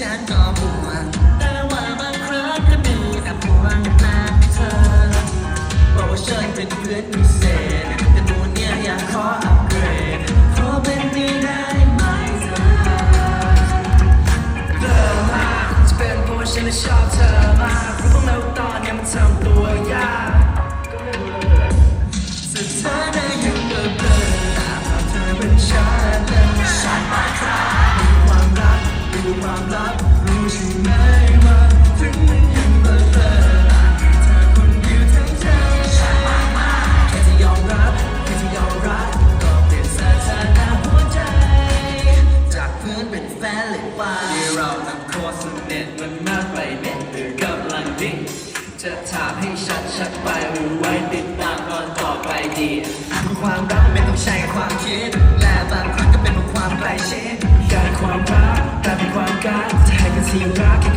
ฉันก็ห่วงแต่ว่าบางครั้งก็มีแต่ห่วงมากเธอบอกว่าฉันเป็นเพื่อนพิเศษแต่โม่เนี่ยอยากขออัปเกรดขอเป็นดีได้ไหมเธอเดิมมาจะเป็นผู้ฉันชอบเธอมากรู้บ้างแล้วตอนนี้มันทำตัวยากสุดท้าย มันมากไปเน็ตหรือกำลังดิ้งจะถามให้ชัดชัดไปหรือไว้ติดตามตอนต่อไปดีความรักไม่ต้องใช้ความคิด และบางครั้งก็เป็นความใกล้ชิดการความรักแต่เป็นความการจะให้กันทีรัก